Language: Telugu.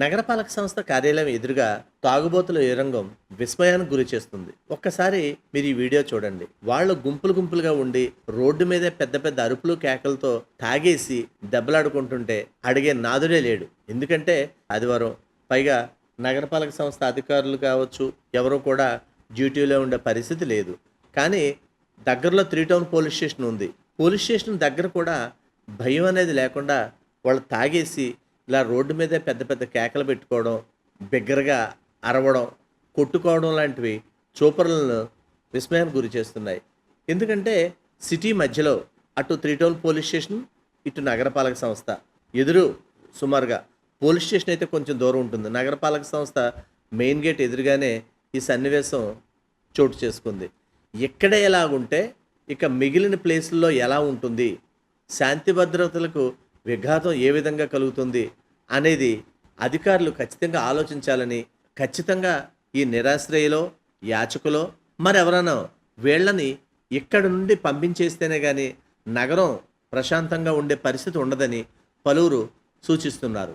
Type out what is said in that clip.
నగరపాలక సంస్థ కార్యాలయం ఎదురుగా తాగుబోతుల యురంగం విస్మయానికి గురి చేస్తుంది. ఒక్కసారి మీరు ఈ వీడియో చూడండి. వాళ్ళు గుంపులు గుంపులుగా ఉండి రోడ్డు మీదే పెద్ద పెద్ద అరుపులు కేకలతో తాగేసి దెబ్బలాడుకుంటుంటే అడిగే నాదుడే లేడు. ఎందుకంటే ఆదివారం పైగా నగరపాలక సంస్థ అధికారులు కావచ్చు ఎవరూ కూడా డ్యూటీలో ఉండే పరిస్థితి లేదు. కానీ దగ్గరలో త్రీ టౌన్ పోలీస్ స్టేషన్ ఉంది. పోలీస్ స్టేషన్ దగ్గర కూడా భయం అనేది లేకుండా వాళ్ళు తాగేసి ఇలా రోడ్డు మీదే పెద్ద పెద్ద కేకలు పెట్టుకోవడం బిగ్గరగా అరవడం కొట్టుకోవడం లాంటివి చూపరులను విస్మయానికి గురి చేస్తున్నాయి. ఎందుకంటే సిటీ మధ్యలో అటు త్రీ టౌన్ పోలీస్ స్టేషన్ ఇటు నగరపాలక సంస్థ. ఎదురు సుమారుగా పోలీస్ స్టేషన్ అయితే కొంచెం దూరం ఉంటుంది. నగరపాలక సంస్థ మెయిన్ గేట్ ఎదురుగానే ఈ సన్నివేశం చోటు చేసుకుంది. ఎక్కడ ఎలాగుంటే ఇక మిగిలిన ప్లేసుల్లో ఎలా ఉంటుంది? శాంతి భద్రతలకు విఘాతం ఏ విధంగా కలుగుతుంది అనేది అధికారులు ఖచ్చితంగా ఆలోచించాలని ఖచ్చితంగా ఈ నిరాశ్రయలో యాచకులో మరెవరైనా వీళ్ళని ఇక్కడ నుండి పంపించేస్తేనే కానీ నగరం ప్రశాంతంగా ఉండే పరిస్థితి ఉండదని పలువురు సూచిస్తున్నారు.